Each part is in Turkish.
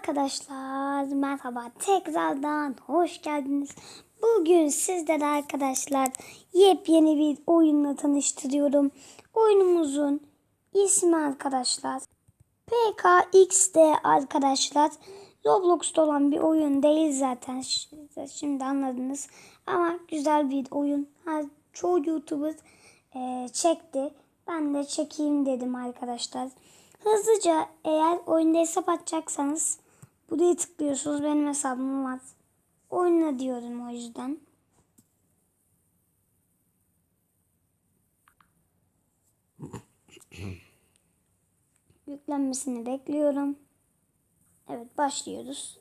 Arkadaşlar merhaba tekrardan hoş geldiniz. Bugün sizlere arkadaşlar yepyeni bir oyunla tanıştırıyorum. Oyunumuzun ismi arkadaşlar PKXD arkadaşlar. Roblox'ta olan bir oyun değil zaten. Şimdi anladınız. Ama güzel bir oyun. Çoğu YouTuber e, çekti. Ben de çekeyim dedim arkadaşlar. Hızlıca eğer oyunda hesap açacaksanız buraya tıklıyorsunuz. Benim hesabım var. Oyna diyorum o yüzden. Yüklenmesini bekliyorum. Evet başlıyoruz.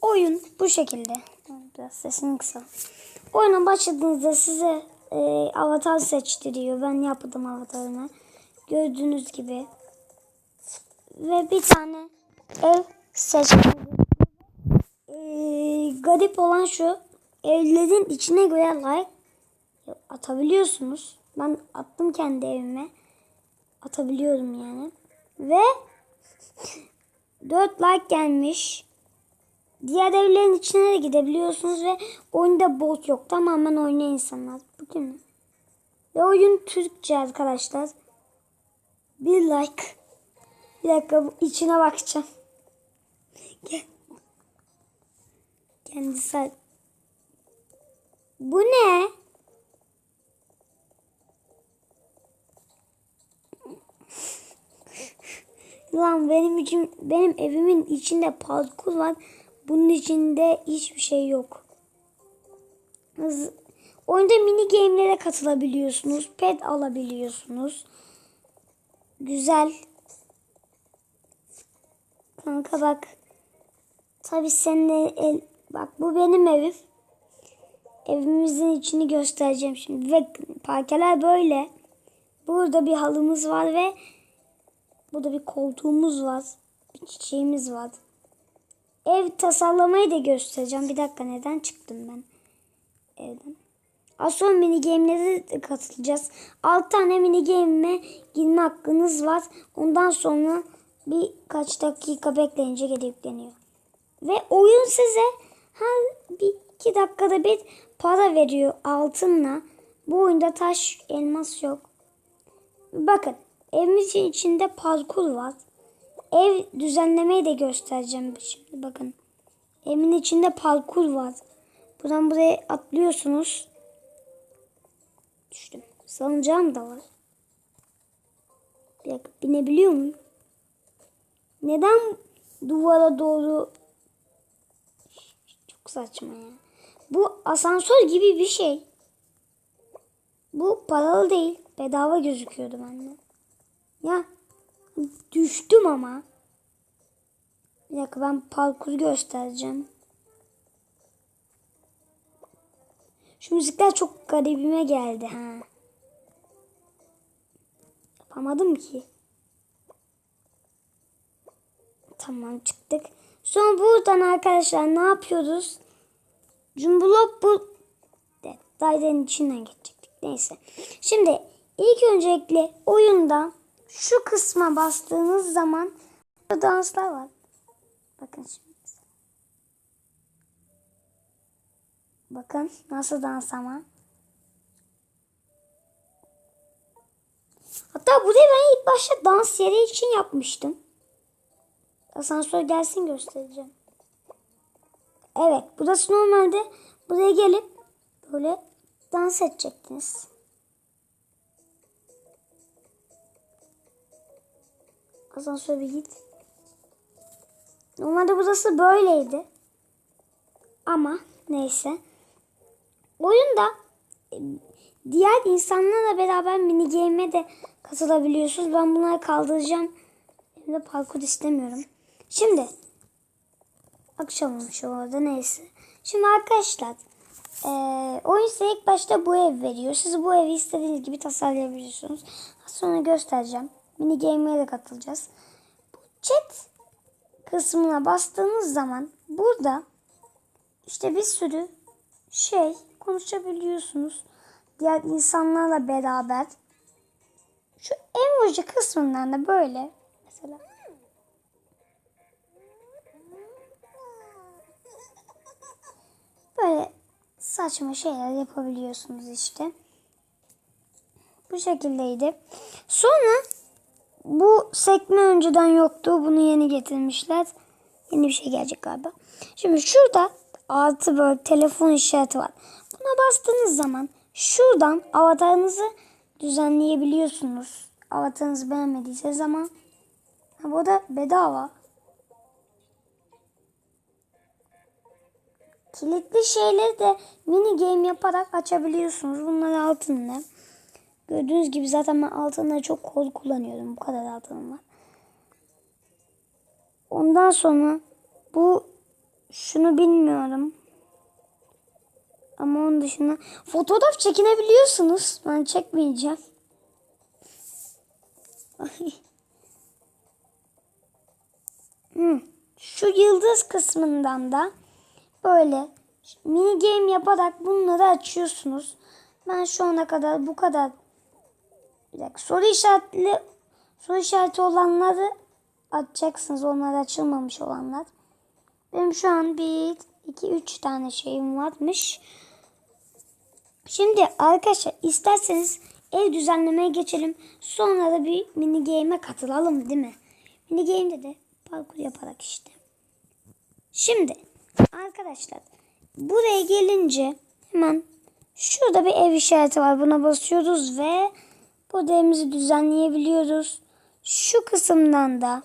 Oyun bu şekilde. Biraz sesini kısa. Oyuna başladığınızda size e, avatar seçtiriyor. Ben yaptım avatarını. Gördüğünüz gibi. Ve bir tane ev seçmeniz. E, garip olan şu. Evlerin içine göre like atabiliyorsunuz. Ben attım kendi evime. Atabiliyorum yani. Ve 4 like gelmiş. Diğer evlerin içine de gidebiliyorsunuz ve oyunda bot yok. Tamamen oynayan insanlar. Bugün? Ve oyun Türkçe arkadaşlar. Bir like. Bir dakika içine bakacağım. Gel. Kendisi. Bu ne? Lan benim için benim evimin içinde parkur var. Bunun içinde hiçbir şey yok. Hız- Oyunda mini game'lere katılabiliyorsunuz. Pet alabiliyorsunuz. Güzel. Kanka bak. Tabi seninle el... Bak bu benim evim. Evimizin içini göstereceğim şimdi. Ve parkeler böyle. Burada bir halımız var ve Burada bir koltuğumuz var. Bir çiçeğimiz var. Ev tasarlamayı da göstereceğim. Bir dakika neden çıktım ben evden? Az sonra mini game'lere de katılacağız. 6 tane mini game'e girme hakkınız var. Ondan sonra birkaç dakika bekleyince geri yükleniyor. Ve oyun size her bir iki dakikada bir para veriyor altınla. Bu oyunda taş elmas yok. Bakın evimizin içinde parkur var. Ev düzenlemeyi de göstereceğim şimdi bakın. Evin içinde parkur var. Buradan buraya atlıyorsunuz. Düştüm. Salıncağım da var. Bir dakika binebiliyor muyum? Neden duvara doğru saçma ya. Bu asansör gibi bir şey. Bu paralı değil. Bedava gözüküyordu bende. Ya düştüm ama. Bir dakika ben parkur göstereceğim. Şu müzikler çok garibime geldi ha. Yapamadım ki. Tamam çıktık. Sonra buradan arkadaşlar ne yapıyoruz? Cumbulop bu dairenin içinden geçecektik. Neyse. Şimdi ilk öncelikle oyunda şu kısma bastığınız zaman danslar var. Bakın şimdi. Bakın nasıl dans ama. Hatta burayı ben ilk başta dans yeri için yapmıştım. Asansör gelsin göstereceğim. Evet burası normalde buraya gelip böyle dans edecektiniz. Asansöre bir git. Normalde burası böyleydi. Ama neyse. Oyunda e, diğer insanlarla beraber mini game'e de katılabiliyorsunuz. Ben bunları kaldıracağım. Şimdi parkur istemiyorum. Şimdi akşam olmuş orada neyse. Şimdi arkadaşlar e, oyun size ilk başta bu ev veriyor. Siz bu evi istediğiniz gibi tasarlayabiliyorsunuz. Sonra göstereceğim. Mini game'e de katılacağız. Bu chat kısmına bastığınız zaman burada işte bir sürü şey konuşabiliyorsunuz. Diğer insanlarla beraber. Şu emoji kısmından da böyle mesela Böyle saçma şeyler yapabiliyorsunuz işte. Bu şekildeydi. Sonra bu sekme önceden yoktu. Bunu yeni getirmişler. Yeni bir şey gelecek galiba. Şimdi şurada altı böyle telefon işareti var. Buna bastığınız zaman şuradan avatarınızı düzenleyebiliyorsunuz. Avatarınızı beğenmediyseniz ama bu da bedava. Kilitli şeyleri de mini game yaparak açabiliyorsunuz. Bunlar altınlı. Gördüğünüz gibi zaten ben altınları çok kol kullanıyorum. Bu kadar altınım var. Ondan sonra bu şunu bilmiyorum. Ama onun dışında fotoğraf çekinebiliyorsunuz. Ben çekmeyeceğim. Hmm. Şu yıldız kısmından da böyle mini game yaparak bunları açıyorsunuz. Ben şu ana kadar bu kadar bir dakika soru işaretli soru işareti olanları açacaksınız. Onlar açılmamış olanlar. Benim şu an bir, iki, üç tane şeyim varmış. Şimdi arkadaşlar isterseniz ev düzenlemeye geçelim. Sonra da bir mini game'e katılalım değil mi? Mini game'de de parkur yaparak işte. Şimdi arkadaşlar buraya gelince hemen şurada bir ev işareti var. Buna basıyoruz ve burada evimizi düzenleyebiliyoruz. Şu kısımdan da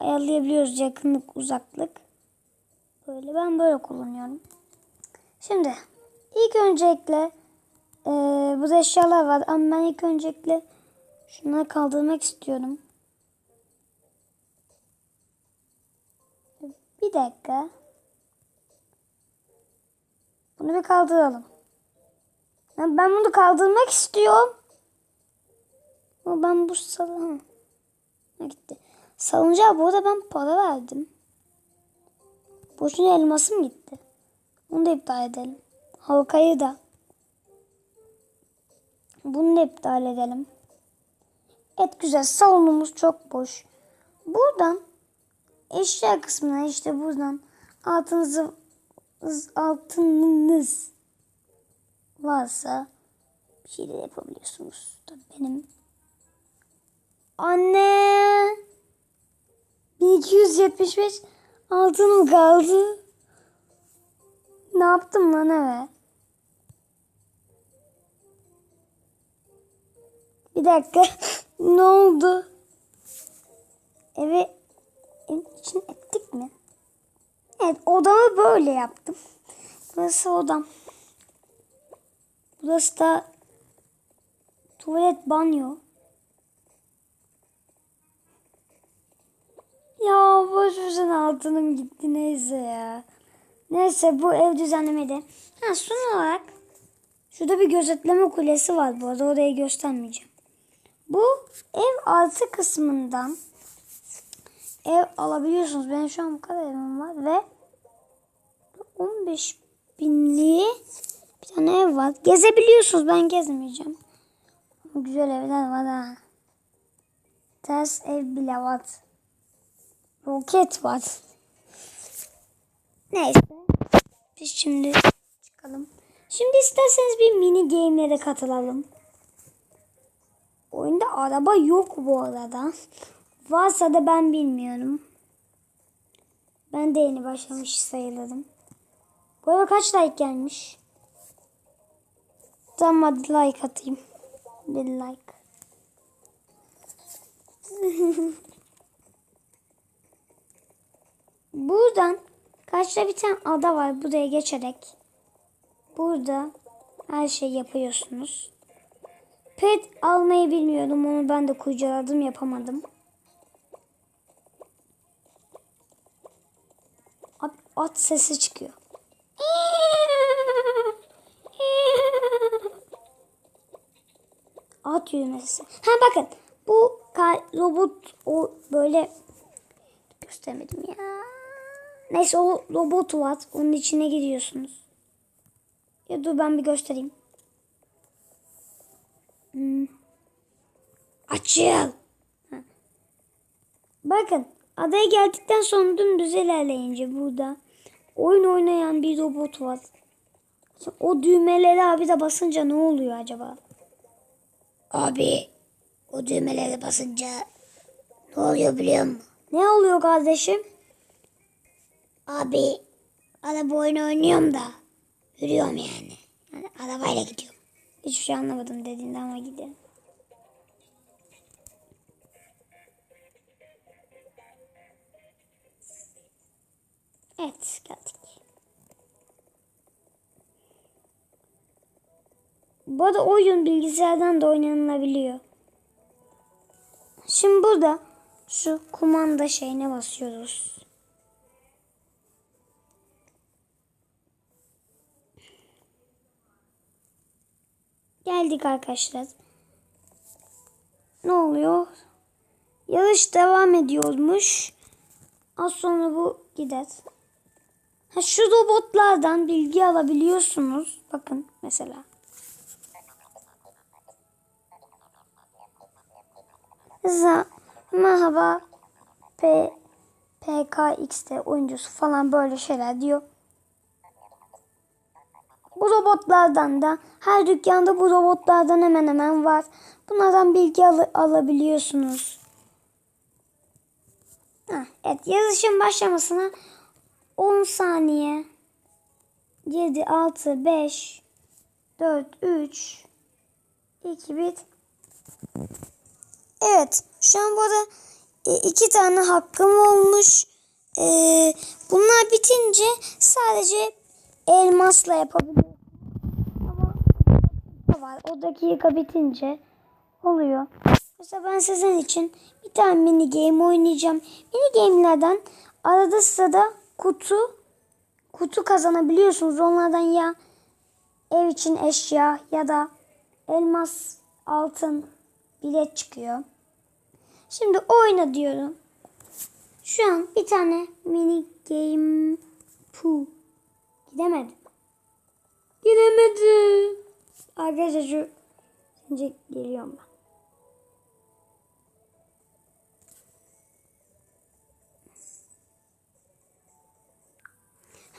ayarlayabiliyoruz yakınlık uzaklık. Böyle ben böyle kullanıyorum. Şimdi ilk öncelikle e, burada eşyalar var ama ben ilk öncelikle şunları kaldırmak istiyorum. Bir dakika. Bunu bir kaldıralım. Ben, bunu kaldırmak istiyorum. Ama ben bu salon ha, gitti. Salıncağa bu arada ben para verdim. Boşuna elmasım gitti. Bunu da iptal edelim. Halkayı da. Bunu da iptal edelim. Evet güzel. Salonumuz çok boş. Buradan eşya kısmına işte buradan altınızı altınınız varsa bir şey de yapabiliyorsunuz. Tabii benim anne 1275 altınım kaldı. Ne yaptım lan eve? Bir dakika. ne oldu? Eve evin için ettik mi? Evet odamı böyle yaptım. Burası odam. Burası da tuvalet banyo. Ya boş boşuna altınım gitti neyse ya. Neyse bu ev düzenlemede. Ha son olarak şurada bir gözetleme kulesi var bu arada orayı göstermeyeceğim. Bu ev altı kısmından ev alabiliyorsunuz. Benim şu an bu kadar evim var ve 15 binliği bir tane ev var. Gezebiliyorsunuz. Ben gezmeyeceğim. Güzel evler var ha. Ters ev bile var. Roket var. Neyse. Biz şimdi çıkalım. Şimdi isterseniz bir mini game'lere katılalım. Oyunda araba yok bu arada. Varsa da ben bilmiyorum. Ben de yeni başlamış sayılırım. Bu arada kaç like gelmiş? Tamam hadi like atayım. Bir like. Buradan karşıda bir tane ada var. Buraya geçerek. Burada her şey yapıyorsunuz. Pet almayı bilmiyordum. Onu ben de kurcaladım yapamadım. At, at sesi çıkıyor. At yürümesi. Ha bakın. Bu robot o böyle göstermedim ya. Neyse o robot var. Onun içine giriyorsunuz. Ya dur ben bir göstereyim. Hmm. Açıl. Ha. Bakın adaya geldikten sonra dümdüz ilerleyince burada oyun oynayan bir robot var. O düğmeleri abi de basınca ne oluyor acaba? Abi o düğmelere basınca ne oluyor biliyor musun? Ne oluyor kardeşim? Abi araba oyunu oynuyorum da yürüyorum yani. yani arabayla gidiyorum. Hiçbir şey anlamadım dediğinde ama gidelim. Evet geldik. Bu arada oyun bilgisayardan da oynanılabiliyor. Şimdi burada şu kumanda şeyine basıyoruz. Geldik arkadaşlar. Ne oluyor? Yarış devam ediyormuş. Az sonra bu gider. Şu robotlardan bilgi alabiliyorsunuz. Bakın mesela. Mesela merhaba P PKX'te oyuncusu falan böyle şeyler diyor. Bu robotlardan da her dükkanda bu robotlardan hemen hemen var. Bunlardan bilgi al- alabiliyorsunuz. Ha, evet yazışın başlamasına 10 saniye 7 6 5 4 3 2 1 Evet şu an burada e, iki tane hakkım olmuş. E, bunlar bitince sadece elmasla yapabiliyorum. Ama var. O dakika bitince oluyor. Mesela ben sizin için bir tane mini game oynayacağım. Mini game'lerden arada sırada kutu kutu kazanabiliyorsunuz. Onlardan ya ev için eşya ya da elmas, altın bilet çıkıyor. Şimdi oyna diyorum. Şu an bir tane mini game pu gidemedim. Gidemedim. Arkadaşlar şu şimdi geliyorum ben.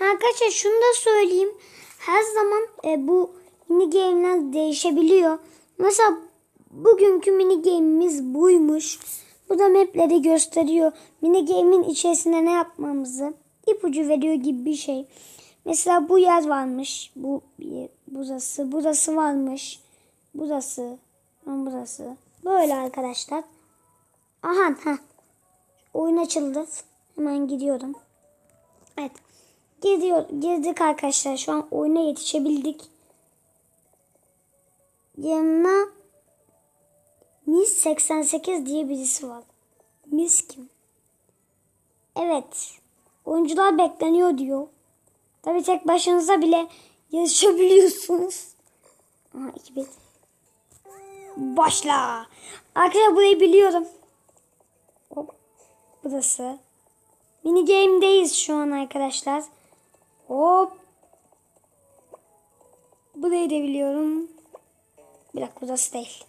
Arkadaşlar şunu da söyleyeyim. Her zaman e, bu mini game'ler değişebiliyor. Mesela bugünkü mini game'imiz buymuş. Bu da mapleri gösteriyor. Mini game'in içerisinde ne yapmamızı ipucu veriyor gibi bir şey. Mesela bu yer varmış. Bu burası, burası varmış. Burası, burası. Böyle arkadaşlar. Aha, ha. Oyun açıldı. Hemen gidiyorum. Evet. Gidiyor, girdik arkadaşlar. Şu an oyuna yetişebildik. Yanına Miss 88 diye birisi var. Miss kim? Evet. Oyuncular bekleniyor diyor. Tabii tek başınıza bile yarışabiliyorsunuz. Aha 2000. Başla. Arkadaşlar burayı biliyorum. Hop. Burası. Mini game'deyiz şu an arkadaşlar. Hop. Burayı da biliyorum. Bir dakika burası değil.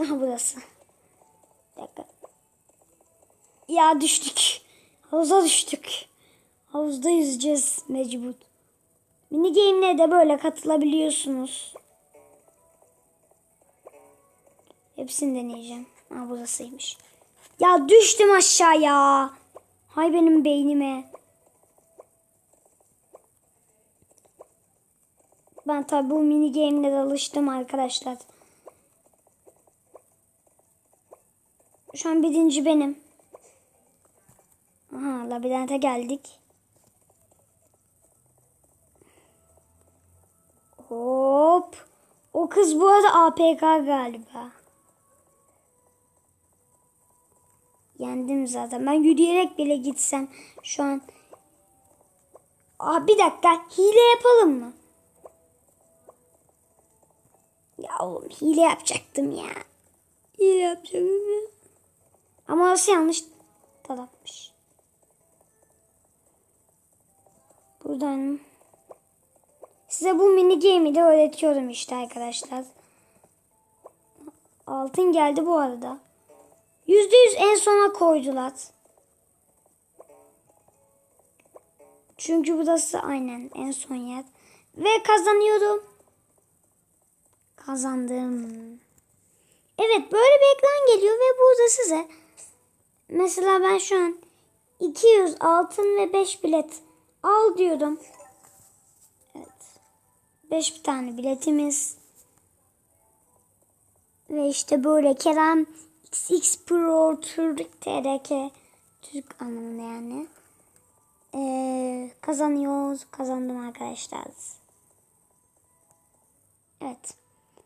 Aha burası. Bir dakika. Ya düştük. Havuza düştük. Havuzda yüzeceğiz mecbur. Mini game'le de böyle katılabiliyorsunuz. Hepsini deneyeceğim. Ha burasıymış. Ya düştüm aşağıya. Hay benim beynime. Ben tabi bu mini game'lere alıştım arkadaşlar. Şu an birinci benim. Aha labirente geldik. Hop. O kız bu arada APK galiba. Yendim zaten. Ben yürüyerek bile gitsem şu an. Aa, bir dakika. Hile yapalım mı? Ya oğlum hile yapacaktım ya. Hile yapacaktım ya. Ama orası yanlış tarafmış. Buradan size bu mini game'i de öğretiyorum işte arkadaşlar. Altın geldi bu arada. Yüzde yüz en sona koydular. Çünkü burası aynen en son yer. Ve kazanıyorum. Kazandım. Evet böyle bir ekran geliyor ve burada size mesela ben şu an 200 altın ve 5 bilet al diyorum. Evet. 5 bir tane biletimiz. Ve işte böyle Kerem XX Pro Türk TRK Türk anlamında yani. Ee, kazanıyoruz. Kazandım arkadaşlar. Evet.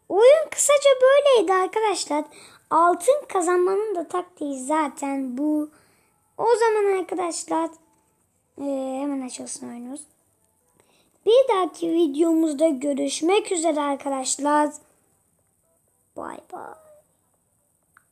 Oyun kısaca böyleydi arkadaşlar. Altın kazanmanın da taktiği zaten bu. O zaman arkadaşlar ee, hemen açılsın oyunumuz. Bir dahaki videomuzda görüşmek üzere arkadaşlar. Bay bay.